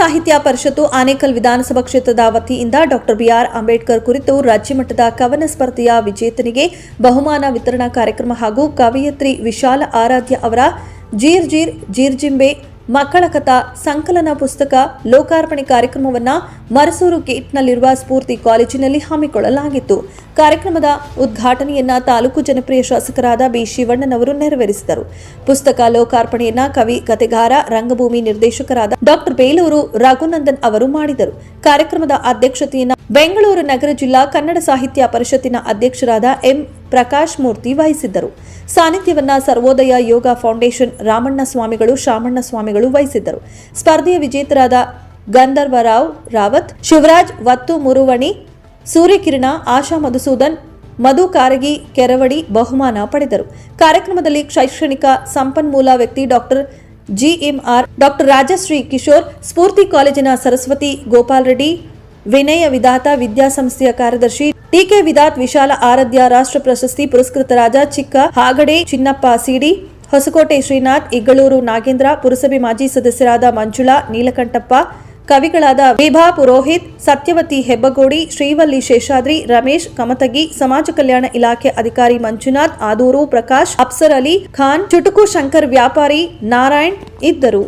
ಸಾಹಿತ್ಯ ಪರಿಷತ್ತು ಆನೇಕಲ್ ವಿಧಾನಸಭಾ ಕ್ಷೇತ್ರದ ವತಿಯಿಂದ ಡಾಕ್ಟರ್ ಬಿಆರ್ ಅಂಬೇಡ್ಕರ್ ಕುರಿತು ರಾಜ್ಯಮಟ್ಟದ ಕವನ ಸ್ಪರ್ಧೆಯ ವಿಜೇತನಿಗೆ ಬಹುಮಾನ ವಿತರಣಾ ಕಾರ್ಯಕ್ರಮ ಹಾಗೂ ಕವಯತ್ರಿ ವಿಶಾಲ ಆರಾಧ್ಯ ಅವರ ಜೀರ್ ಜೀರ್ ಜೀರ್ಜಿಂಬೆ ಮಕ್ಕಳ ಕಥಾ, ಸಂಕಲನ ಪುಸ್ತಕ, ಲೋಕಾರ್ಪಣೆ ಕಾರ್ಯಕ್ರಮವನ್ನ ಮರಸೂರು ಗೇಟ್ನಲ್ಲಿರುವ ಸ್ಫೂರ್ತಿ ಕಾಲೇಜಿನಲ್ಲಿ ಹಮ್ಮಿಕೊಳ್ಳಲಾಗಿತ್ತು. ಕಾರ್ಯಕ್ರಮದ ಉದ್ಘಾಟನೆಯನ್ನ ತಾಲೂಕು ಜನಪ್ರಿಯ ಶಾಸಕರಾದ ಬಿ ಶಿವಣ್ಣನವರು ನೆರವೇರಿಸಿದರು. ಪುಸ್ತಕ ಲೋಕಾರ್ಪಣೆಯನ್ನ ಕವಿ ಕತೆಗಾರ ರಂಗಭೂಮಿ ನಿರ್ದೇಶಕರಾದ ಡಾಕ್ಟರ್ ಬೇಲೂರು ರಘುನಂದನ್ ಅವರು ಮಾಡಿದರು. ಕಾರ್ಯಕ್ರಮದ ಅಧ್ಯಕ್ಷತೆಯನ್ನ ಬೆಂಗಳೂರು ನಗರ ಜಿಲ್ಲಾ ಕನ್ನಡ ಸಾಹಿತ್ಯ ಪರಿಷತ್ತಿನ ಅಧ್ಯಕ್ಷರಾದ ಎಂ. ಪ್ರಕಾಶ್ ಮೂರ್ತಿ ವಹಿಸಿದ್ದರು. ಸಾನ್ನಿಧ್ಯವನ್ನ ಸರ್ವೋದಯ ಯೋಗ ಫೌಂಡೇಶನ್ ರಾಮಣ್ಣ ಸ್ವಾಮಿಗಳು, ಶಾಮಣ್ಣ ಸ್ವಾಮಿಗಳು ವಹಿಸಿದ್ದರು. ಸ್ಪರ್ಧೆಯ ವಿಜೇತರಾದ ಗಂಧರ್ವರಾವ್ ರಾವತ್, ಶಿವರಾಜ್ ವತ್ತು ಮುರುವಣಿ, ಸೂರ್ಯಕಿರಣ, ಆಶಾ ಮಧುಸೂದನ್, ಮಧು ಕಾರಗಿ ಕೆರವಡಿ ಬಹುಮಾನ ಪಡೆದರು. ಕಾರ್ಯಕ್ರಮದಲ್ಲಿ ಶೈಕ್ಷಣಿಕ ಸಂಪನ್ಮೂಲ ವ್ಯಕ್ತಿ doctor GMR doctor Rajashree Kishore, Spoorthi ಕಾಲೇಜಿನ ಸರಸ್ವತಿ ಗೋಪಾಲ್ ರೆಡ್ಡಿ, ವಿನಯ ವಿಧಾತ ವಿದ್ಯಾಸಂಸ್ಥೆಯ ಕಾರ್ಯದರ್ಶಿ ಟಿಕೆ ವಿದಾತ್, ವಿಶಾಲ ಆರಾಧ್ಯ, ರಾಷ್ಟ್ರ ಪ್ರಶಸ್ತಿ ಪುರಸ್ಕೃತರಾದ ಚಿಕ್ಕ ಹಾಗಡೆ, ಚಿನ್ನಪ್ಪ ಸಿಡಿ, ಹೊಸಕೋಟೆ ಶ್ರೀನಾಥ್, ಇಗ್ಗಳೂರು ನಾಗೇಂದ್ರ, ಪುರಸಭೆ ಮಾಜಿ ಸದಸ್ಯರಾದ ಮಂಜುಳಾ, ನೀಲಕಂಠಪ್ಪ, ಕವಿಗಳಾದ ವಿಭಾ ಪುರೋಹಿತ್, ಸತ್ಯವತಿ ಹೆಬ್ಬಗೋಡಿ, ಶ್ರೀವಲ್ಲಿ ಶೇಷಾದ್ರಿ, ರಮೇಶ್, ಕಮತಗಿ, ಸಮಾಜ ಕಲ್ಯಾಣ ಇಲಾಖೆ ಅಧಿಕಾರಿ ಮಂಜುನಾಥ್, ಆದೂರು ಪ್ರಕಾಶ್, ಅಪ್ಸರ್ ಅಲಿ ಖಾನ್, ಚುಟುಕು ಶಂಕರ್ ವ್ಯಾಪಾರಿ ನಾರಾಯಣ್ ಇದ್ದರು.